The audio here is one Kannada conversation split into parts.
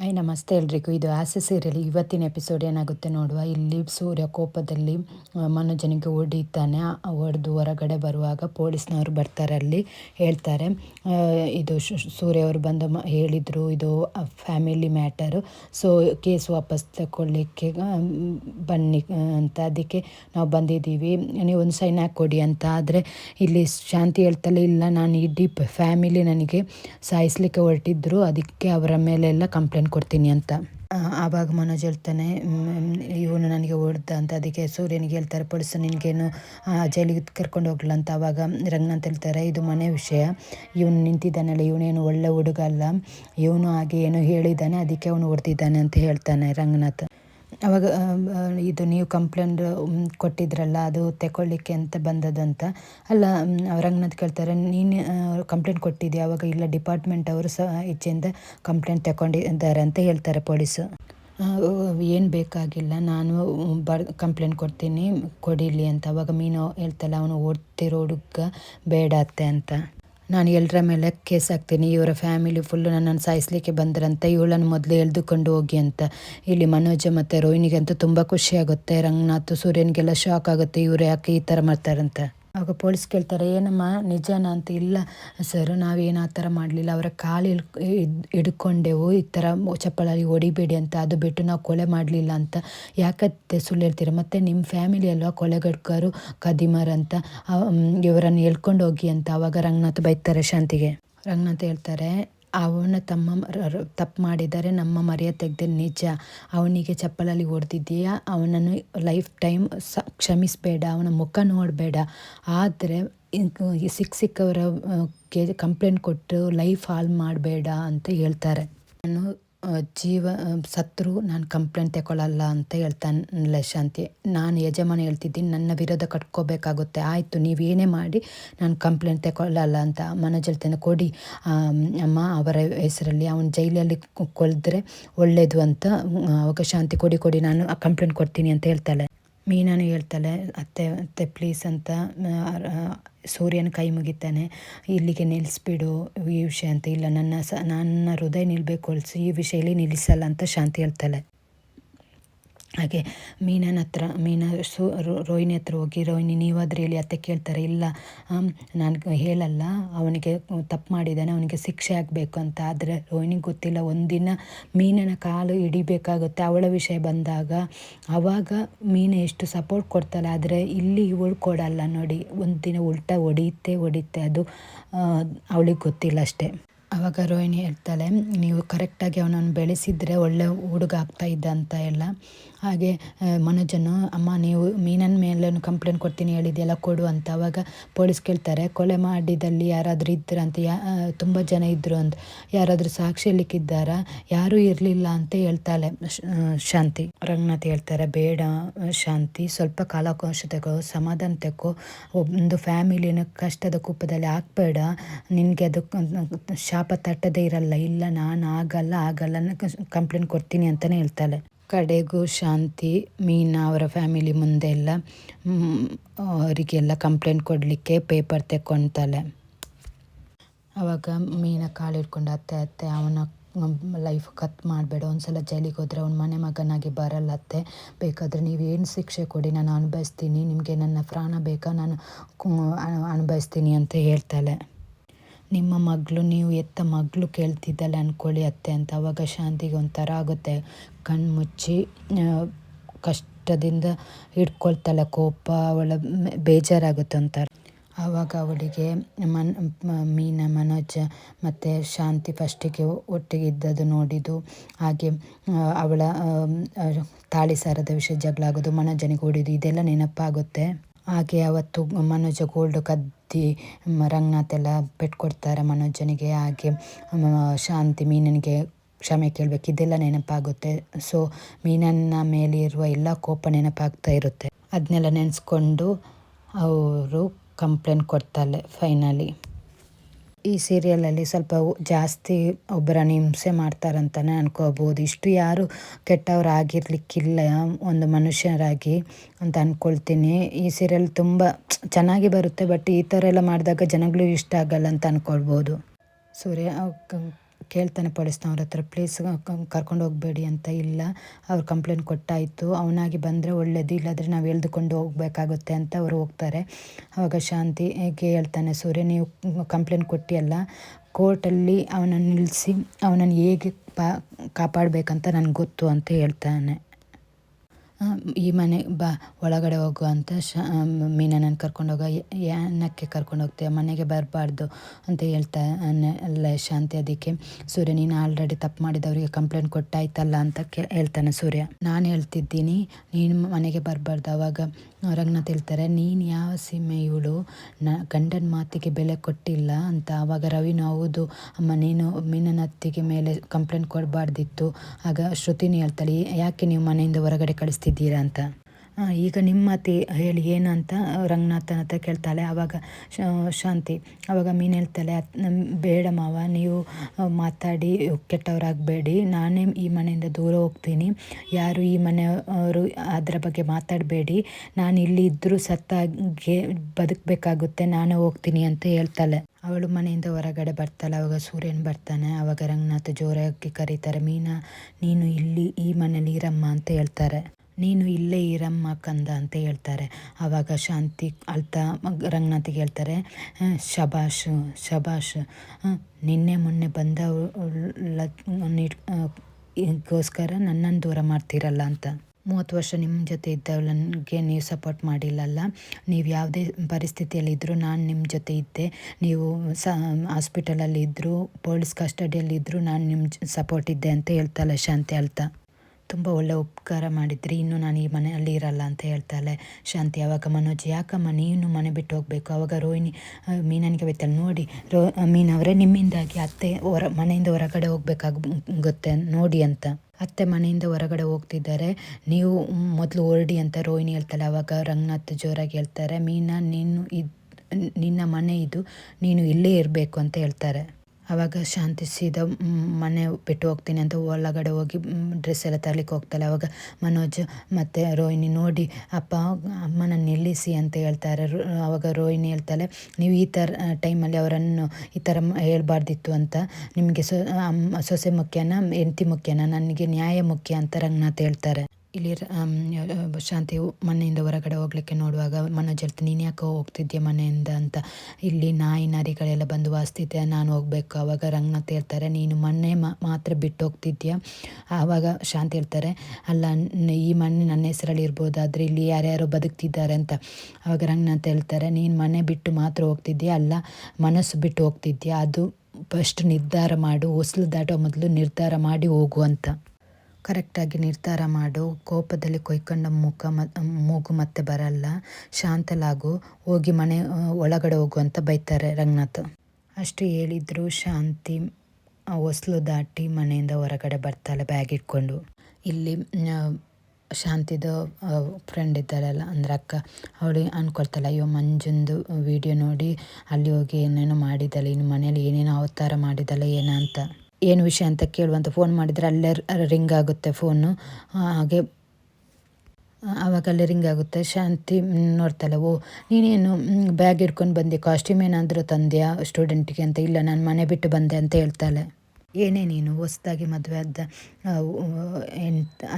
ಹಾಯ್, ನಮಸ್ತೆ ಎಲ್ರಿಗೂ. ಇದು ಆಸೆ ಸೀರಿಯಲ್. ಇವತ್ತಿನ ಎಪಿಸೋಡ್ ಏನಾಗುತ್ತೆ ನೋಡುವ? ಇಲ್ಲಿ ಸೂರ್ಯ ಕೋಪದಲ್ಲಿ ಮನೋಜನಿಗೆ ಹೊಡಿತಾನೆ ಹೊಡೆದು ಹೊರಗಡೆ ಬರುವಾಗ ಪೊಲೀಸ್ನವರು ಬರ್ತಾರೆ ಅಲ್ಲಿ, ಹೇಳ್ತಾರೆ. ಇದು ಸೂರ್ಯ ಅವರು ಬಂದು ಹೇಳಿದರು, ಇದು ಫ್ಯಾಮಿಲಿ ಮ್ಯಾಟರು ಸೊ ಕೇಸ್ ವಾಪಸ್ ತಗೊಳ್ಳಿಕ್ಕೆ ಬನ್ನಿ ಅಂತ ಅದಕ್ಕೆ ನಾವು ಬಂದಿದ್ದೀವಿ. ನೀವು ಒಂದು ಸೈನ್ ಹಾಕ್ಕೊಡಿ ಅಂತ. ಆದರೆ, ಇಲ್ಲಿ ಶಾಂತಿ ಹೇಳ್ತಲೇ ಇಲ್ಲ. ನಾನು ಇಡೀ ಫ್ಯಾಮಿಲಿ ನನಗೆ ಸಾಯಿಸ್ಲಿಕ್ಕೆ ಹೊರಟಿದ್ರು. ಅದಕ್ಕೆ ಅವರ ಮೇಲೆಲ್ಲ ಕಂಪ್ಲೇಂಟ್ ಕೊಡ್ತೀನಿ ಅಂತ. ಆವಾಗ ಮನೋಜ್ ಹೇಳ್ತಾನೆ ಇವನು ನನಗೆ ಹೊಡೆದ ಅಂತ. ಅದಕ್ಕೆ ಸೂರ್ಯನಿಗೆ ಹೇಳ್ತಾರೆ, ಪೊಲೀಸ್ ನಿನಗೇನು ಜೈಲಿಗೆ ಕರ್ಕೊಂಡು ಹೋಗ್ಲ ಅಂತ. ಆವಾಗ ರಂಗನಾಥ್ ಹೇಳ್ತಾರೆ, ಇದು ಮನೆ ವಿಷಯ. ಇವನು ನಿಂತಿದ್ದಾನಲ್ಲ, ಇವನೇನು ಒಳ್ಳೆ ಹುಡುಗ ಅಲ್ಲ. ಇವನು ಹಾಗೆ ಏನೋ ಹೇಳಿದ್ದಾನೆ, ಅದಕ್ಕೆ ಅವನು ಹೊಡೆದಿದ್ದಾನೆ ಅಂತ ಹೇಳ್ತಾನೆ ರಂಗನಾಥ್. ಅವಾಗ ಇದು ನೀವು ಕಂಪ್ಲೇಂಟ್ ಕೊಟ್ಟಿದ್ರಲ್ಲ, ಅದು ತಗೊಳ್ಳಿಕ್ಕೆ ಅಂತ ಬಂದದಂತ, ಅಲ್ಲ ರಂಗನಾಥ್ ಕೇಳ್ತಾರೆ, ನೀನು ಕಂಪ್ಲೇಂಟ್ ಕೊಟ್ಟಿದ್ದೆ ಅವಾಗ ಇಲ್ಲ, ಡಿಪಾರ್ಟ್ಮೆಂಟ್ ಅವರು ಸಹ ಇಚ್ಛೆಯಿಂದ ಕಂಪ್ಲೇಂಟ್ ತಗೊಂಡಿದ್ದಾರೆ ಅಂತ ಹೇಳ್ತಾರೆ ಪೊಲೀಸು. ಏನು ಬೇಕಾಗಿಲ್ಲ, ನಾನು ಬರ್, ಕಂಪ್ಲೇಂಟ್ ಕೊಡ್ತೀನಿ, ಕೊಡಿಲಿ ಅಂತ. ಅವಾಗ ಮೀನು ಹೇಳ್ತಲ್ಲ, ಅವನು ಓಡ್ತಿರೋ ಹುಡುಗ ಬೇಡ ಅತ್ತೆ ಅಂತ. ನಾನು ಎಲ್ಲರ ಮೇಲೆ ಕೇಸ್ ಹಾಕ್ತೀನಿ, ಇವರ ಫ್ಯಾಮಿಲಿ ಫುಲ್ಲು ನನ್ನನ್ನು ಸಾಯಿಸ್ಲಿಕ್ಕೆ ಬಂದ್ರಂತ, ಇವಳನ್ನು ಮೊದಲು ಎಳೆದುಕೊಂಡು ಹೋಗಿ ಅಂತ. ಇಲ್ಲಿ ಮನೋಜ ಮತ್ತು ರೋಹಿಣಿಗಂತೂ ತುಂಬ ಖುಷಿ ಆಗುತ್ತೆ ರಂಗನಾಥ್ ಸೂರ್ಯನಿಗೆಲ್ಲ ಶಾಕ್ ಆಗುತ್ತೆ, ಇವರು ಯಾಕೆ ಈ ಥರ ಮಾಡ್ತಾರಂತ. ಆಗ ಪೊಲೀಸ್ ಕೇಳ್ತಾರೆ, ಏನಮ್ಮ, ನಿಜಾನಾ ಅಂತ? ಇಲ್ಲ ಸರ್, ನಾವೇನು ಆ ಥರ ಮಾಡಲಿಲ್ಲ. ಅವರ ಕಾಲು ಹಿಡ್ಕೊಂಡೆವು. ಈ ಥರ ಚಪ್ಪಳಲ್ಲಿ ಹೊಡಿಬೇಡಿ ಅಂತ. ಅದು ಬಿಟ್ಟು ನಾವು ಕೊಲೆ ಮಾಡಲಿಲ್ಲ ಅಂತ. ಯಾಕತ್ತೆ ಸುಳ್ಳು ಹೇಳ್ತೀರ? ಮತ್ತು ನಿಮ್ಮ ಫ್ಯಾಮಿಲಿ ಅಲ್ವಾ ಕೊಲೆಗಡ್ಕರು ಕದಿಮರ್ ಅಂತ? ಇವರನ್ನು ಹೇಳ್ಕೊಂಡು ಹೋಗಿ ಅಂತ ಆವಾಗ ರಂಗನಾಥ್ ಬೈತಾರೆ ಶಾಂತಿಗೆ. ರಂಗನಾಥ್ ಹೇಳ್ತಾರೆ ಅವನ ತಮ್ಮ ತಪ್ಪು ಮಾಡಿದರೆ ನಮ್ಮ ಮರ್ಯಾದೆ ತೆಗೆದ ನಿಜ. ಅವನಿಗೆ ಚಪ್ಪಲಲ್ಲಿ ಹೊಡೆದಿದ್ದೀಯಾ ಅವನನ್ನು ಲೈಫ್ ಟೈಮ್ ಸ, ಕ್ಷಮಿಸಬೇಡ, ಅವನ ಮುಖ ನೋಡಬೇಡ. ಆದರೆ ಸಿಕ್ಕ ಸಿಕ್ಕವರ ಕಂಪ್ಲೇಂಟ್ ಕೊಟ್ಟು ಲೈಫ್ ಹಾಲ್ ಮಾಡಬೇಡ ಅಂತ ಹೇಳ್ತಾರೆ. ನಾನು ಜೀವ ಸತ್ರು ನಾನು ಕಂಪ್ಲೇಂಟ್ ತಗೊಳ್ಳಲ್ಲ ಅಂತ ಹೇಳ್ತಾನೆ ಶಾಂತಿ ನಾನು ಯಜಮಾನ ಹೇಳ್ತಿದ್ದೀನಿ, ನನ್ನ ವಿರೋಧ ಕಟ್ಕೋಬೇಕಾಗುತ್ತೆ. ಆಯಿತು ನೀವೇನೇ ಮಾಡಿ, ನಾನು ಕಂಪ್ಲೇಂಟ್ ತಗೊಳ್ಳಲ್ಲ ಅಂತ ಮನೋಜ್ ಕೊಡಿ. ಅಮ್ಮ, ಅವರ ಹೆಸರಲ್ಲಿ ಅವನು ಜೈಲಲ್ಲಿ ಕೊಲ್ದ್ರೆ ಒಳ್ಳೆಯದು ಅಂತ ಅವಾಗ ಶಾಂತಿ ಕೊಡಿ ಕೊಡಿ. ನಾನು ಕಂಪ್ಲೇಂಟ್ ಕೊಡ್ತೀನಿ ಅಂತ ಹೇಳ್ತಾಳೆ. ಮೀನಾನು ಹೇಳ್ತಾಳೆ, ಅತ್ತೆ ಅತ್ತೆ ಪ್ಲೀಸ್ ಅಂತ ಸೂರ್ಯನ ಕೈ ಮುಗಿತಾನೆ. ಇಲ್ಲಿಗೆ ನಿಲ್ಲಿಸ್ಬಿಡು ಈ ವಿಷಯ ಅಂತ. ಇಲ್ಲ, ನನ್ನ ಸ, ನನ್ನ ಹೃದಯ ನಿಲ್ಲಬೇಕು ಈ ವಿಷಯಲ್ಲಿ ನಿಲ್ಲಿಸಲ್ಲ ಅಂತ ಶಾಂತಿ ಹೇಳ್ತಾಳೆ. ಹಾಗೆ ಮೀನನ ಹತ್ರ, ಮೀನ ಸು ರೋಹಿಣಿ ಹತ್ರ ಹೋಗಿ, ರೋಹಿಣಿ ನೀವಾದ್ರೆ ಹೇಳಿ ಅತ್ತೆ ಕೇಳ್ತಾರೆ, ಇಲ್ಲ ನಾನು ಹೇಳಲ್ಲ, ಅವನಿಗೆ ತಪ್ಪು ಮಾಡಿದ್ದಾನೆ, ಅವನಿಗೆ ಶಿಕ್ಷೆ ಆಗಬೇಕು ಅಂತ, ಆದರೆ ರೋಹಿಣಿಗೆ ಗೊತ್ತಿಲ್ಲ, ಒಂದಿನ ಮೀನನ ಕಾಲು ಹಿಡಿಬೇಕಾಗುತ್ತೆ, ಅವಳ ವಿಷಯ ಬಂದಾಗ ಆವಾಗ ಮೀನು ಎಷ್ಟು ಸಪೋರ್ಟ್ ಕೊಡ್ತಾಳೆ, ಆದರೆ ಇಲ್ಲಿ ಇವಳು ಕೊಡಲ್ಲ ನೋಡಿ, ಒಂದಿನ ಉಲ್ಟಾ ಹೊಡೆಯುತ್ತೆ ಹೊಡೆಯುತ್ತೆ, ಅದು ಅವಳಿಗೆ ಗೊತ್ತಿಲ್ಲ ಅಷ್ಟೇ. ಆವಾಗ ರೋಹಿಣಿ ಹೇಳ್ತಾಳೆ, ನೀವು ಕರೆಕ್ಟಾಗಿ ಅವನನ್ನು ಬೆಳೆಸಿದರೆ ಒಳ್ಳೆ ಹುಡುಗ ಆಗ್ತಾ ಅಂತ ಎಲ್ಲ ಹಾಗೆ ಮನೋಜನು ಅಮ್ಮ, ನೀವು ಮೀನನ ಮೇಲೆ ಕಂಪ್ಲೇಂಟ್ ಕೊಡ್ತೀನಿ, ಹೇಳಿದೆಯಲ್ಲ, ಕೊಡು ಅಂತ ಅವಾಗ ಪೊಲೀಸ್ ಕೇಳ್ತಾರೆ. ಕೊಲೆ ಮಾಡಿದಲ್ಲಿ ಯಾರಾದರೂ ಇದ್ದರು ಅಂತ, ಯಾ ತುಂಬ ಜನ ಇದ್ದರು ಅಂತ, ಯಾರಾದರೂ ಸಾಕ್ಷಿಯಲ್ಲಿಕ್ಕಿದ್ದಾರಾ ಯಾರೂ ಇರಲಿಲ್ಲ ಅಂತ ಹೇಳ್ತಾಳೆ ಶಾಂತಿ. ರಂಗನಾಥ್ ಹೇಳ್ತಾರೆ, ಬೇಡ ಶಾಂತಿ, ಸ್ವಲ್ಪ ಕಾಲಾವಕಾಶ ತಗೋ, ಸಮಾಧಾನ ತಗೋ, ಒಂದು ಫ್ಯಾಮಿಲಿನ ಕಷ್ಟದ ಕೂಪದಲ್ಲಿ ಹಾಕ್ಬೇಡ, ನಿನಗೆ ಅದು ಶಾಪ ತಟ್ಟದೇ ಇರಲ್ಲ, ಇಲ್ಲ, ನಾನು ಆಗಲ್ಲ ಆಗಲ್ಲ ಕಂಪ್ಲೇಂಟ್ ಕೊಡ್ತೀನಿ ಅಂತಲೇ ಹೇಳ್ತಾಳೆ. ಕಡೆಗೂ ಶಾಂತಿ, ಮೀನಾ ಅವರ ಫ್ಯಾಮಿಲಿ ಮುಂದೆ ಎಲ್ಲ ಅವರಿಗೆಲ್ಲ ಕಂಪ್ಲೇಂಟ್ ಕೊಡಲಿಕ್ಕೆ ಪೇಪರ್ ತೆಕ್ಕೊತಾಳೆ. ಆವಾಗ ಮೀನಾ ಕಾಲು ಹಿಡ್ಕೊಂಡು ಅತ್ತೆ ಅತ್ತೆ, ಅವನ ಲೈಫ್ ಕತ್ ಮಾಡಬೇಡ. ಒಂದ್ಸಲ ಜೈಲಿಗೆ ಹೋದರೆ ಅವ್ನ ಮನೆ ಮಗನಾಗಿ ಬರಲ್ಲ ಅತ್ತೆ. ಬೇಕಾದರೆ ನೀವೇನು ಶಿಕ್ಷೆ ಕೊಡಿ, ನಾನು ಅನುಭವಿಸ್ತೀನಿ. ನಿಮಗೆ ನನ್ನ ಪ್ರಾಣ ಬೇಕಾ? ನಾನು ಅನುಭವಿಸ್ತೀನಿ ಅಂತ ಹೇಳ್ತಾಳೆ. ನಿಮ್ಮ ಮಗಳು, ನೀವು ಎತ್ತ ಮಗಳು ಕೇಳ್ತಿದ್ದಲ್ಲ ಅಂದ್ಕೊಳ್ಳಿ ಅತ್ತೆ ಅಂತ. ಅವಾಗ ಶಾಂತಿಗೆ ಒಂಥರ ಆಗುತ್ತೆ. ಕಣ್ಣು ಮುಚ್ಚಿ ಕಷ್ಟದಿಂದ ಹಿಡ್ಕೊಳ್ತಾಳೆ ಕೋಪ, ಅವಳ ಬೇಜಾರಾಗುತ್ತೆ ಅಂತಾರೆ ಆವಾಗ ಅವಳಿಗೆ ಮನ್ ಮೀನ, ಮನೋಜ್ ಮತ್ತು ಶಾಂತಿ ಫಸ್ಟಿಗೆ ಒಟ್ಟಿಗೆ ಇದ್ದದ್ದು ನೋಡಿದ್ದು. ಹಾಗೆ ಅವಳ ತಾಳಿ ಸಾರದ ವಿಷಯ ಜಗಳ ಆಗೋದು, ಮನೋಜನಿಗೆ ಓಡಿದ್ದು ಇದೆಲ್ಲ ನೆನಪಾಗುತ್ತೆ. ಹಾಗೆ ಅವತ್ತು ಮನೋಜ ಗೋಲ್ಡ್ ಕದ್ದಿ ರಂಗನಾಥ್ ಎಲ್ಲ ಕೊಡ್ತಾರೆ ಮನೋಜನಿಗೆ. ಹಾಗೆ ಶಾಂತಿ ಮೀನನಿಗೆ ಕ್ಷಮೆ ಕೇಳಬೇಕು. ಇದೆಲ್ಲ ನೆನಪಾಗುತ್ತೆ. ಸೊ ಮೀನನ್ನ ಇರುವ ಎಲ್ಲ ಕೋಪ ನೆನಪಾಗ್ತಾ ಇರುತ್ತೆ. ಅದನ್ನೆಲ್ಲ ನೆನೆಸ್ಕೊಂಡು ಅವರು ಕಂಪ್ಲೇಂಟ್ ಕೊಡ್ತಾರೆ ಫೈನಲಿ ಈ ಸೀರಿಯಲಲ್ಲಿ ಸ್ವಲ್ಪ ಜಾಸ್ತಿ ಒಬ್ಬರನ್ನು ಹಿಂಸೆ ಮಾಡ್ತಾರಂತಲೇ ಅಂದ್ಕೋಬೋದು ಇಷ್ಟು ಯಾರು ಕೆಟ್ಟವ್ರು ಆಗಿರಲಿಕ್ಕಿಲ್ಲ ಒಂದು ಮನುಷ್ಯರಾಗಿ ಅಂತ ಅಂದ್ಕೊಳ್ತೀನಿ ಈ ಸೀರಿಯಲ್ ತುಂಬ ಚೆನ್ನಾಗಿ ಬರುತ್ತೆ, ಬಟ್ ಈ ಥರ ಎಲ್ಲ ಮಾಡಿದಾಗ ಜನಗಳು ಇಷ್ಟ ಆಗಲ್ಲ ಅಂತ ಅಂದ್ಕೊಳ್ಬೋದು ಸೂರ್ಯ ಕೇಳ್ತಾನೆ ಪೊಲೀಸ್ನವ್ರ ಹತ್ರ ಪ್ಲೀಸ್ ಕರ್ಕೊಂಡು ಹೋಗಬೇಡಿ ಅಂತ ಇಲ್ಲ. ಅವ್ರು ಕಂಪ್ಲೇಂಟ್ ಕೊಟ್ಟಾಯಿತು. ಅವನಾಗಿ ಬಂದರೆ ಒಳ್ಳೇದು. ಇಲ್ಲಾಂದರೆ ನಾವು ಎಳೆದುಕೊಂಡು ಹೋಗಬೇಕಾಗುತ್ತೆ ಅಂತ ಅವರು ಹೋಗ್ತಾರೆ. ಆವಾಗ ಶಾಂತಿಗೆ ಹೇಳ್ತಾನೆ, ಸೂರ್ಯ, ನೀವು ಕಂಪ್ಲೇಂಟ್ ಕೊಟ್ಟಿಯಲ್ಲ. ಕೋರ್ಟಲ್ಲಿ ಅವನನ್ನು ನಿಲ್ಲಿಸಿ ಅವನನ್ನು ಹೇಗೆ ಪಾ, ಕಾಪಾಡಬೇಕಂತ ನನಗೆ ಗೊತ್ತು ಅಂತ ಹೇಳ್ತಾನೆ. ಈ ಮನೆ ಬಾ, ಒಳಗಡೆ ಹೋಗು ಅಂತ ಶ ಮೀನನನ್ನು ಕರ್ಕೊಂಡೋಗ ಏನಕ್ಕೆ ಕರ್ಕೊಂಡು ಹೋಗ್ತೀಯ? ಮನೆಗೆ ಬರಬಾರ್ದು ಅಂತ ಹೇಳ್ತಾನೆ ಅಲ್ಲ ಶಾಂತಿ ಅದಕ್ಕೆ. ಸೂರ್ಯ, ನೀನು ಆಲ್ರೆಡಿ ತಪ್ಪು ಮಾಡಿದವರಿಗೆ ಕಂಪ್ಲೇಂಟ್ ಕೊಟ್ಟಾಯ್ತಲ್ಲ ಅಂತ ಕೇ, ಹೇಳ್ತಾನೆ ಸೂರ್ಯ. ನಾನು ಹೇಳ್ತಿದ್ದೀನಿ, ನೀನು ಮನೆಗೆ ಬರಬಾರ್ದು. ಅವಾಗ ರಂಗನಾಥ್ ಹೇಳ್ತಾರೆ, ನೀನು ಯಾವ ಸೀಮೆ ಇವಳು ನ, ಗಂಡನ ಮಾತಿಗೆ ಬೆಲೆ ಕೊಟ್ಟಿಲ್ಲ ಅಂತ. ಆವಾಗ ರವಿನು ಹೌದು, ಅಮ್ಮ, ನೀನು ಮೀನನ ಅತ್ತಿಗೆ ಮೇಲೆ ಕಂಪ್ಲೇಂಟ್ ಕೊಡಬಾರ್ದಿತ್ತು. ಆಗ ಶ್ರುತಿನಿ ಹೇಳ್ತಾಳೆ ಯಾಕೆ ನೀವು ಮನೆಯಿಂದ ಹೊರಗಡೆ ಕಳಿಸ್ತಿದ್ದೀರಾ ಅಂತ. ಈಗ ನಿಮ್ಮ ಮಾತಿ ಹೇಳಿ ಏನು ಅಂತ ರಂಗನಾಥನ ಹತ್ರ ಕೇಳ್ತಾಳೆ. ಆವಾಗ ಶಾಂತಿ ಆವಾಗ ಮೀನು ಹೇಳ್ತಾಳೆ ಬೇಡ ಮಾವ, ನೀವು ಮಾತಾಡಿ, ಕೆಟ್ಟವರಾಗಬೇಡಿ. ನಾನೇ ಈ ಮನೆಯಿಂದ ದೂರ ಹೋಗ್ತೀನಿ. ಯಾರು ಈ ಮನೆಯವರು ಅದರ ಬಗ್ಗೆ ಮಾತಾಡಬೇಡಿ. ನಾನು ಇಲ್ಲಿ ಇದ್ದರೂ ಸತ್ತಾಗೆ ಬದುಕಬೇಕಾಗುತ್ತೆ. ನಾನೇ ಹೋಗ್ತೀನಿ ಅಂತ ಹೇಳ್ತಾಳೆ. ಅವಳು ಮನೆಯಿಂದ ಹೊರಗಡೆ ಬರ್ತಾಳೆ. ಅವಾಗ ಸೂರ್ಯನ್ ಬರ್ತಾನೆ. ಅವಾಗ ರಂಗನಾಥ ಜೋರಾಗಿ ಕರೀತಾರೆ, ಮೀನಾ, ನೀನು ಇಲ್ಲಿ ಈ ಮನೇಲಿ ಇರಮ್ಮ ಅಂತ ಹೇಳ್ತಾರೆ. ನೀನು ಇಲ್ಲೇ ಇರಮ್ಮ ಕಂದ ಅಂತ ಹೇಳ್ತಾರೆ. ಆವಾಗ ಶಾಂತಿ ಅಳ್ತಾ ರಂಗನಾಥಿಗೆ ಹೇಳ್ತಾರೆ ಶಬಾಷ್ ಶಬಾಷ್ ನಿನ್ನೆ ಮೊನ್ನೆ ಬಂದ ಗೋಸ್ಕರ ನನ್ನನ್ನು ದೂರ ಮಾಡ್ತೀರಲ್ಲ ಅಂತ. ಮೂವತ್ತು ವರ್ಷ ನಿಮ್ಮ ಜೊತೆ ಇದ್ದವಳಿಗೆ ನೀವು ಸಪೋರ್ಟ್ ಮಾಡಿಲ್ಲಲ್ಲ. ನೀವು ಯಾವುದೇ ಪರಿಸ್ಥಿತಿಯಲ್ಲಿ ಇದ್ದರೂ ನಾನು ನಿಮ್ಮ ಜೊತೆ ಇದ್ದೆ. ನೀವು ಸ, ಹಾಸ್ಪಿಟಲಲ್ಲಿ ಇದ್ದರೂ ಪೊಲೀಸ್ ಕಸ್ಟಡಿಯಲ್ಲಿ ಇದ್ದರೂ ನಾನು ನಿಮ್ಮ ಸಪೋರ್ಟ್ ಇದ್ದೆ ಅಂತ ಹೇಳ್ತಾಳೆ ಶಾಂತಿ ಅಳ್ತಾ. ತುಂಬ ಒಳ್ಳೆ ಉಪಕಾರ ಮಾಡಿದ್ರಿ. ಇನ್ನು ನಾನು ಈ ಮನೆಯಲ್ಲಿ ಇರಲ್ಲ ಅಂತ ಹೇಳ್ತಾಳೆ ಶಾಂತಿ. ಅವಾಗ ಮನೋಜ್, ಯಾಕಮ್ಮ, ನೀನು ಮನೆ ಬಿಟ್ಟು ಹೋಗಬೇಕು? ಅವಾಗ ರೋಹಿಣಿ ಮೀನನಿಗೆ ಬೈತಾಳೆ ನೋಡಿ, ರೋ ಮೀನವರೇ ನಿಮ್ಮಿಂದಾಗಿ ಅತ್ತೆ ಹೊರ, ಮನೆಯಿಂದ ಹೊರಗಡೆ ಹೋಗಬೇಕಾಗುತ್ತೆ. ನೋಡಿ ಅಂತ. ಅತ್ತೆ ಮನೆಯಿಂದ ಹೊರಗಡೆ ಹೋಗ್ತಿದ್ದಾರೆ. ನೀವು ಮೊದಲು ಹೊರಡಿ ಅಂತ ರೋಹಿಣಿ ಹೇಳ್ತಾಳೆ. ಅವಾಗ ರಂಗನಾಥ್ ಜೋರಾಗಿ ಹೇಳ್ತಾರೆ, ಮೀನಾ, ನೀನು ಇದು, ನಿನ್ನ ಮನೆ ಇದು, ನೀನು ಇಲ್ಲೇ ಇರಬೇಕು ಅಂತ ಹೇಳ್ತಾರೆ. ಆವಾಗ ಶಾಂತಿ ಸೀದಾ ಮನೆ ಬಿಟ್ಟು ಹೋಗ್ತೀನಿ ಅಂತ ಒಳಗಡೆ ಹೋಗಿ ಡ್ರೆಸ್ ಎಲ್ಲ ತರಲಿಕ್ಕೆ ಹೋಗ್ತಾಳೆ. ಅವಾಗ ಮನೋಜ್ ಮತ್ತು ರೋಹಿಣಿ ನೋಡಿ, ಅಪ್ಪ, ಅಮ್ಮನ ನಿಲ್ಲಿಸಿ ಅಂತ ಹೇಳ್ತಾರೆ. ಆವಾಗ ರೋಹಿಣಿ ಹೇಳ್ತಾಳೆ, ನೀವು ಈ ಥರ ಟೈಮಲ್ಲಿ ಅವರನ್ನು ಈ ಥರ ಹೇಳ್ಬಾರ್ದಿತ್ತು ಅಂತ. ನಿಮಗೆ ಸೊ ಸೊಸೆ ಮುಖ್ಯನ, ಹೆಂಡತಿ ಮುಖ್ಯನ? ನನಗೆ ನ್ಯಾಯ ಮುಖ್ಯ ಅಂತ ರಂಗನಾಥ್ ಹೇಳ್ತಾರೆ. ಇಲ್ಲಿ ಶಾಂತಿ ಮನೆಯಿಂದ ಹೊರಗಡೆ ಹೋಗ್ಲಿಕ್ಕೆ ನೋಡುವಾಗ ಮನೋಜ್ ಹೇಳ್ತೀನಿ ನೀನು ಯಾಕೆ ಹೋಗ್ತಿದ್ಯಾ ಮನೆಯಿಂದ ಅಂತ. ಇಲ್ಲಿ ನಾಯಿ, ನರಿಗಳೆಲ್ಲ ಬಂದು ವಾಸ್ತಿದ್ದೆ ನಾನು ಹೋಗ್ಬೇಕು. ಆವಾಗ ರಂಗನಾಥ್ ಹೇಳ್ತಾರೆ, ನೀನು ಮನೆ ಮಾತ್ರ ಬಿಟ್ಟು ಹೋಗ್ತಿದ್ಯಾ? ಆವಾಗ ಶಾಂತಿ ಹೇಳ್ತಾರೆ, ಅಲ್ಲ ಈ ಮನೆ ನನ್ನ ಹೆಸರಲ್ಲಿ ಇರ್ಬೋದು ಆದರೆ ಇಲ್ಲಿ ಯಾರ್ಯಾರು ಬದುಕ್ತಿದ್ದಾರೆ ಅಂತ. ಆವಾಗ ರಂಗನಾಥ್ ಹೇಳ್ತಾರೆ, ನೀನು ಮನೆ ಬಿಟ್ಟು ಮಾತ್ರ ಹೋಗ್ತಿದ್ಯಾ? ಅಲ್ಲ, ಮನಸ್ಸು ಬಿಟ್ಟು ಹೋಗ್ತಿದ್ಯಾ? ಅದು ಫಸ್ಟ್ ನಿರ್ಧಾರ ಮಾಡು ಹೊಸಲು ದಾಟೋ ಮೊದಲು ನಿರ್ಧಾರ ಮಾಡಿ ಹೋಗು ಅಂತ. ಕರೆಕ್ಟಾಗಿ ನಿರ್ಧಾರ ಮಾಡು. ಕೋಪದಲ್ಲಿ ಕೊಯ್ಕೊಂಡ ಮುಖ ಮೂಗು ಮತ್ತೆ ಬರಲ್ಲ. ಶಾಂತಲಾಗು ಹೋಗಿ ಮನೆ, ಒಳಗಡೆ ಹೋಗು ಅಂತ ಬೈತಾರೆ ರಂಗನಾಥ್. ಅಷ್ಟು ಹೇಳಿದ್ರು ಶಾಂತಿ ಹೊಸ್ಲು ದಾಟಿ ಮನೆಯಿಂದ ಹೊರಗಡೆ ಬರ್ತಾಳೆ ಬ್ಯಾಗ್ ಇಟ್ಕೊಂಡು. ಇಲ್ಲಿ ಶಾಂತಿದು ಫ್ರೆಂಡ್ ಇದ್ದಾರಲ್ಲ ಅಂದ್ರೆ ಅಕ್ಕ. ಅವಳು ಅಂದ್ಕೊಳ್ತಾಳೆ ಅಯ್ಯೋ, ಮಂಜುಂದು ವಿಡಿಯೋ ನೋಡಿ, ಅಲ್ಲಿ ಹೋಗಿ ಏನೇನೋ ಮಾಡಿದ್ದಾಳೆ, ಇನ್ನು ಮನೇಲಿ ಏನೇನೋ ಅವತಾರ ಮಾಡಿದ್ದಾಳೆ, ಏನೋ? ಅಂತ. ಏನು ವಿಷಯ ಅಂತ ಕೇಳುವಂತ ಫೋನ್ ಮಾಡಿದರೆ ಅಲ್ಲೇ ರಿಂಗ್ ಆಗುತ್ತೆ ಫೋನು ಹಾಗೆ ಆವಾಗ ಅಲ್ಲೇ ರಿಂಗ್ ಆಗುತ್ತೆ. ಶಾಂತಿ ನೋಡ್ತಾಳೆ ಓ, ನೀನೇನು ಬ್ಯಾಗ್ ಇಟ್ಕೊಂಡು ಬಂದೆ ಕಾಸ್ಟ್ಯೂಮ್ ಏನಾದರೂ ತಂದೆಯಾ ಸ್ಟೂಡೆಂಟಿಗೆ ಅಂತ? ಇಲ್ಲ, ನಾನು ಮನೆ ಬಿಟ್ಟು ಬಂದೆ ಅಂತ ಹೇಳ್ತಾಳೆ. ಏನೇ ನೀನು ಹೊಸ್ದಾಗಿ ಮದುವೆ ಆದ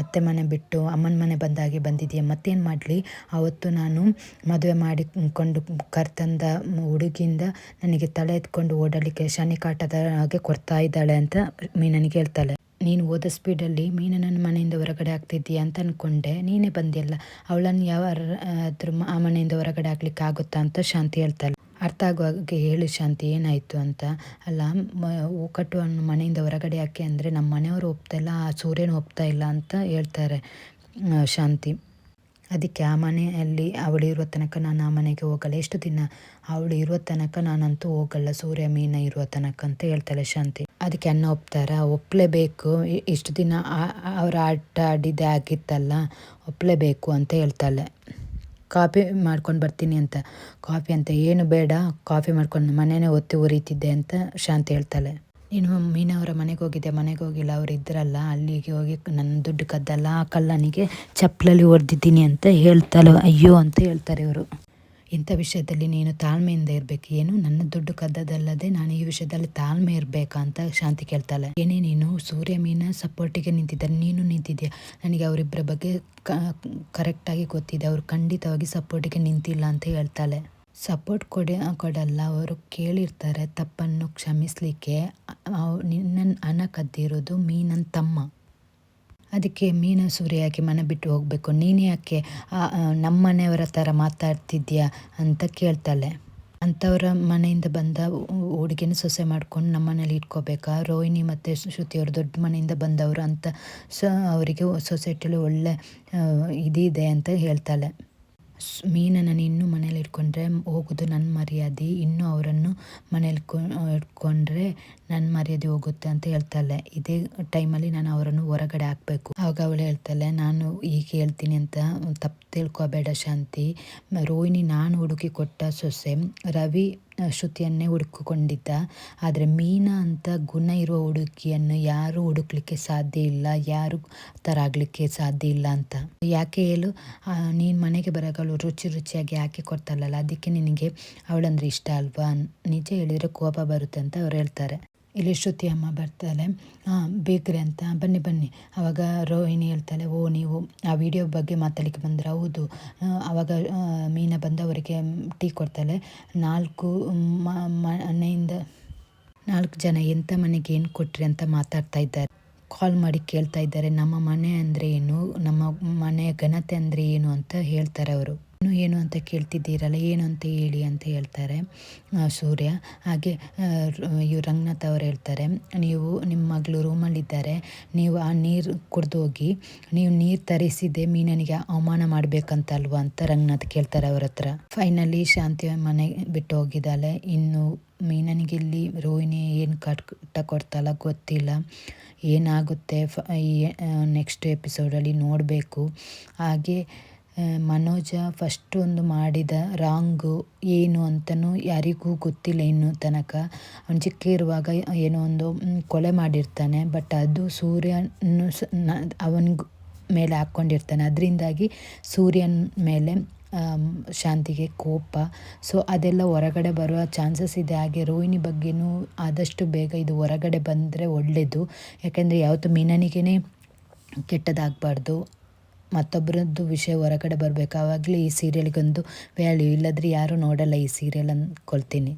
ಅತ್ತೆ ಮನೆ ಬಿಟ್ಟು ಅಮ್ಮನ ಮನೆ ಬಂದಾಗೆ ಬಂದಿದೆಯಾ? ಮತ್ತೇನು ಮಾಡಲಿ? ಆವತ್ತು ನಾನು ಮದುವೆ ಮಾಡಿಕೊಂಡು ಕರ್ತಂದ ಹುಡುಗಿಯಿಂದ ನನಗೆ ತಲೆ ಎತ್ಕೊಂಡು ಓಡಲಿಕ್ಕೆ ಶನಿ ಕಾಟದ ಹಾಗೆ ಕೊಡ್ತಾ ಇದ್ದಾಳೆ ಅಂತ ಮೀನನಿಗೆ ಹೇಳ್ತಾಳೆ. ನೀನು ಓದೋ ಸ್ಪೀಡಲ್ಲಿ ನನ್ನ ಮನೆಯಿಂದ ಹೊರಗಡೆ ಆಗ್ತಿದ್ದೀಯಾ ಅಂತ ಅಂದ್ಕೊಂಡೆ ನೀನೇ ಬಂದಿಲ್ಲ ಅವಳನ್ನು ಯಾವ ಆ ಮನೆಯಿಂದ ಹೊರಗಡೆ ಆಗಲಿಕ್ಕೆ ಆಗುತ್ತಾ ಅಂತ ಶಾಂತಿ ಹೇಳ್ತಾಳೆ. ಅರ್ಥ ಆಗುವಾಗೆ ಹೇಳಿ ಶಾಂತಿ, ಏನಾಯಿತು ಅಂತ. ಅಲ್ಲ, ಮ ಕಟ್ಟುವನ್ನು ಮನೆಯಿಂದ ಹೊರಗಡೆ ಹಾಕಿ ಅಂದರೆ ನಮ್ಮ ಮನೆಯವರು ಒಪ್ತಾಯಿಲ್ಲ ಆ ಸೂರ್ಯನ ಇಲ್ಲ ಅಂತ ಹೇಳ್ತಾರೆ ಶಾಂತಿ. ಅದಕ್ಕೆ ಆ ಮನೆಯಲ್ಲಿ ಅವಳು ಇರುವ ತನಕ ನಾನು ಆ ಮನೆಗೆ ಹೋಗಲ್ಲ. ಎಷ್ಟು ದಿನ ಅವಳು ಇರುವ ತನಕ ನಾನಂತೂ ಹೋಗಲ್ಲ, ಸೂರ್ಯ ಮೀನ ಇರುವ ತನಕ ಅಂತ ಹೇಳ್ತಾಳೆ ಶಾಂತಿ. ಅದಕ್ಕೆ ಅನ್ನ ಒಪ್ತಾರ ಒಪ್ಪಲೇಬೇಕು ಇಷ್ಟು ದಿನ ಅವರ ಆಟ ಆಡಿದ್ದೆ ಆಗಿತ್ತಲ್ಲ ಒಪ್ಪಲೇಬೇಕು ಅಂತ ಹೇಳ್ತಾಳೆ. ಕಾಫಿ ಮಾಡ್ಕೊಂಡು ಬರ್ತೀನಿ ಅಂತ. ಕಾಫಿ ಅಂತ ಏನು ಬೇಡ, ಕಾಫಿ ಮಾಡ್ಕೊಂಡು ಮನೇನೆ ಒತ್ತಿ ಉರಿತಿದ್ದೆ ಅಂತ ಶಾಂತಿ ಹೇಳ್ತಾಳೆ. ನೀನು ಮೀನವರ ಮನೆಗೆ ಹೋಗಿದ್ದೆ ಮನೆಗೆ ಹೋಗಿಲ್ಲ, ಅವ್ರು ಇದ್ರಲ್ಲ, ಅಲ್ಲಿಗೆ ಹೋಗಿ ನನ್ನ ದುಡ್ಡು ಕದ್ದಲ್ಲ ಆ ಕಲ್ಲನಿಗೆ ಚಪ್ಪಲಲ್ಲಿ ಹೊಡೆದಿದ್ದೀನಿ ಅಂತ ಹೇಳ್ತಾಳೆ. ಅಯ್ಯೋ ಅಂತ ಹೇಳ್ತಾರೆ ಇವರು. ಇಂಥ ವಿಷಯದಲ್ಲಿ ನೀನು ತಾಳ್ಮೆಯಿಂದ ಇರಬೇಕು. ಏನು? ನನ್ನ ದುಡ್ಡು ಕದ್ದದಲ್ಲದೆ ನಾನು ಈ ವಿಷಯದಲ್ಲಿ ತಾಳ್ಮೆ ಇರಬೇಕಾ ಅಂತ ಶಾಂತಿ ಕೇಳ್ತಾಳೆ. ಏನೇ ನೀನು ಸೂರ್ಯ ಮೀನ ಸಪೋರ್ಟಿಗೆ ನಿಂತಿದ್ದಾರೆ. ನೀನು ನಿಂತಿದ್ಯಾ ನನಗೆ ಅವರಿಬ್ಬರ ಬಗ್ಗೆ ಕರೆಕ್ಟಾಗಿ ಗೊತ್ತಿದೆ. ಅವರು ಖಂಡಿತವಾಗಿ ಸಪೋರ್ಟಿಗೆ ನಿಂತಿಲ್ಲ ಅಂತ ಹೇಳ್ತಾಳೆ. ಸಪೋರ್ಟ್ ಕೊಡ, ಕೊಡಲ್ಲ. ಅವರು ಕೇಳಿರ್ತಾರೆ ತಪ್ಪನ್ನು ಕ್ಷಮಿಸಲಿಕ್ಕೆ. ನಿನ್ನ ಹಣ ಕದ್ದಿರೋದು ಮೀನನ್ ತಮ್ಮ. ಅದಕ್ಕೆ ಮೀನು ಯಾಕೆ ಮನೆ ಬಿಟ್ಟು ಹೋಗಬೇಕು. ನೀನು ಯಾಕೆ ನಮ್ಮ ಮನೆಯವರ ಥರ ಮಾತಾಡ್ತಿದ್ಯಾ ಅಂತ ಕೇಳ್ತಾಳೆ. ಅಂಥವ್ರ ಮನೆಯಿಂದ ಬಂದ ಹುಡುಗಿನ ಸೊಸೆ ಮಾಡ್ಕೊಂಡು ನಮ್ಮ ಮನೇಲಿ ಇಟ್ಕೋಬೇಕಾ? ರೋಹಿಣಿ ಮತ್ತು ಶ್ರುತಿಯವರು ದೊಡ್ಡ ಮನೆಯಿಂದ ಬಂದವರು ಅಂತ ಸೊ, ಅವರಿಗೆ ಸೊಸೈಟಿಲಿ ಒಳ್ಳೆ ಇದಿದೆ ಅಂತ ಹೇಳ್ತಾಳೆ. ಮೀನನ್ನು ಇನ್ನೂ ಮನೇಲಿ ಇಟ್ಕೊಂಡ್ರೆ ಹೋಗೋದು ನನ್ನ ಮರ್ಯಾದೆ, ಇನ್ನೂ ಅವರನ್ನು ಮನೇಲಿ ಇಟ್ಕೊಂಡ್ರೆ ನನ್ನ ಮರ್ಯಾದೆ ಹೋಗುತ್ತೆ ಅಂತ ಹೇಳ್ತಾಳೆ. ಇದೇ ಟೈಮಲ್ಲಿ ನಾನು ಅವರನ್ನು ಹೊರಗಡೆ ಹಾಕಬೇಕು. ಆಗ ಅವಳು ಹೇಳ್ತಾಳೆ, ನಾನು ಈಗ ಹೇಳ್ತೀನಿ ಅಂತ ತಪ್ಪು ತಿಳ್ಕೊಬೇಡ ಶಾಂತಿ. ರೋಹಿಣಿ ನಾನು ಹುಡುಕಿ ಕೊಟ್ಟ ಸೊಸೆ, ರವಿ ಶ್ರುತಿಯನ್ನೇ ಹುಡುಕಿಕೊಂಡಿದ್ದ. ಆದರೆ ಮೀನಾ ಅಂತ ಗುಣ ಇರುವ ಹುಡುಗಿಯನ್ನು ಯಾರು ಹುಡುಕ್ಲಿಕ್ಕೆ ಸಾಧ್ಯ ಇಲ್ಲ, ಯಾರು ಥರ ಆಗಲಿಕ್ಕೆ ಸಾಧ್ಯ ಇಲ್ಲ ಅಂತ. ಯಾಕೆ ಹೇಳು ನೀನು ಮನೆಗೆ ಬರೋಗಳು ರುಚಿ ರುಚಿಯಾಗಿ ಯಾಕೆ ಕೊಡ್ತಾಳಲ್ಲ, ಅದಕ್ಕೆ ನಿನಗೆ ಅವಳಂದ್ರೆ ಇಷ್ಟ ಅಲ್ವಾ? ನಿಜ ಹೇಳಿದರೆ ಕೋಪ ಬರುತ್ತೆ ಅಂತ ಅವ್ರು ಹೇಳ್ತಾರೆ. ಇಲ್ಲಿ ಶ್ರುತಿ ಅಮ್ಮ ಬರ್ತಾಳೆ. ಹಾಂ ಬೇಕ್ರಿ ಅಂತ. ಬನ್ನಿ ಬನ್ನಿ. ಆವಾಗ ರೋಹಿಣಿ ಹೇಳ್ತಾಳೆ, ಓ, ನೀವು ಆ ವಿಡಿಯೋ ಬಗ್ಗೆ ಮಾತಾಡಲಿಕ್ಕೆ ಬಂದ್ರೆ ಹೌದು. ಆವಾಗ ಮೀನ ಬಂದವರಿಗೆ ಟೀ ಕೊಡ್ತಾಳೆ. ನಾಲ್ಕು ಮನೆಯಿಂದ ನಾಲ್ಕು ಜನ ಎಂಥ ಮನೆಗೆ ಏನು ಕೊಟ್ರಿ ಅಂತ ಮಾತಾಡ್ತಾ ಇದ್ದಾರೆ. ಕಾಲ್ ಮಾಡಿ ಕೇಳ್ತಾ ಇದ್ದಾರೆ, ನಮ್ಮ ಮನೆ ಅಂದರೆ ಏನು? ನಮ್ಮ ಮನೆಯ ಘನತೆ ಅಂದರೆ ಏನು? ಅಂತ ಹೇಳ್ತಾರೆ ಅವರು. ಇನ್ನು ಏನು ಅಂತ ಕೇಳ್ತಿದ್ದೀರಲ್ಲ, ಏನು ಅಂತ ಹೇಳಿ ಅಂತ ಹೇಳ್ತಾರೆ ಸೂರ್ಯ. ಹಾಗೆ ಇವ್ರು ರಂಗನಾಥ್ ಅವರು ಹೇಳ್ತಾರೆ, ನೀವು ನಿಮ್ಮ ಮಗಳು ರೂಮಲ್ಲಿದ್ದಾರೆ, ನೀವು ಆ ನೀರು ಕುಡ್ದು ಹೋಗಿ ನೀವು ನೀರು ತರಿಸಿದೆ ಮೀನನಿಗೆ ಅವಮಾನ ಮಾಡಬೇಕಂತಲ್ವ ಅಂತ ರಂಗನಾಥ್ ಕೇಳ್ತಾರೆ ಅವ್ರ ಹತ್ರ. ಫೈನಲಿ ಶಾಂತಿ ಮನೆ ಬಿಟ್ಟು ಹೋಗಿದ್ದಾಳೆ. ಇನ್ನು ಮೀನನಿಗೆ ಇಲ್ಲಿ ರೋಹಿಣಿ ಏನು ಕಟ್ಟ ಕೊಡ್ತಾಳ ಗೊತ್ತಿಲ್ಲ. ಏನಾಗುತ್ತೆ, ಫ ನೆಕ್ಸ್ಟ್ ಎಪಿಸೋಡಲ್ಲಿ ನೋಡಬೇಕು. ಹಾಗೆ ಮನೋಜ ಫಸ್ಟ್ ಒಂದು ಮಾಡಿದ ರಾಂಗು ಏನು ಅಂತಲೂ ಯಾರಿಗೂ ಗೊತ್ತಿಲ್ಲ ಇನ್ನೂ ತನಕ. ಅವನು ಚಿಕ್ಕ ಇರುವಾಗ ಏನೋ ಒಂದು ಕೊಲೆ ಮಾಡಿರ್ತಾನೆ ಬಟ್ ಅದು ಸೂರ್ಯನು ಅವನಿಗೆ ಮೇಲೆ ಹಾಕ್ಕೊಂಡಿರ್ತಾನೆ. ಅದರಿಂದಾಗಿ ಸೂರ್ಯನ ಮೇಲೆ ಶಾಂತಿಗೆ ಕೋಪ. ಸೊ ಅದೆಲ್ಲ ಹೊರಗಡೆ ಬರುವ ಚಾನ್ಸಸ್ ಇದೆ. ಹಾಗೆ ರೋಹಿಣಿ ಬಗ್ಗೆಯೂ ಆದಷ್ಟು ಬೇಗ ಇದು ಹೊರಗಡೆ ಬಂದರೆ ಒಳ್ಳೆಯದು ಯಾಕೆಂದರೆ ಯಾವತ್ತು ಮೀನನಿಗೇ ಕೆಟ್ಟದಾಗಬಾರ್ದು. ಮತ್ತೊಬ್ಬರದ್ದು ವಿಷಯ ಹೊರಗಡೆ ಬರಬೇಕು. ಆವಾಗಲೇ ಈ ಸೀರಿಯಲ್ಗೊಂದು ವ್ಯಾಲ್ಯೂ ಇಲ್ಲದ್ರೆ ಯಾರೂ ನೋಡಲ್ಲ ಈ ಸೀರಿಯಲ್ ಅಂದ್ಕೊಳ್ತೀನಿ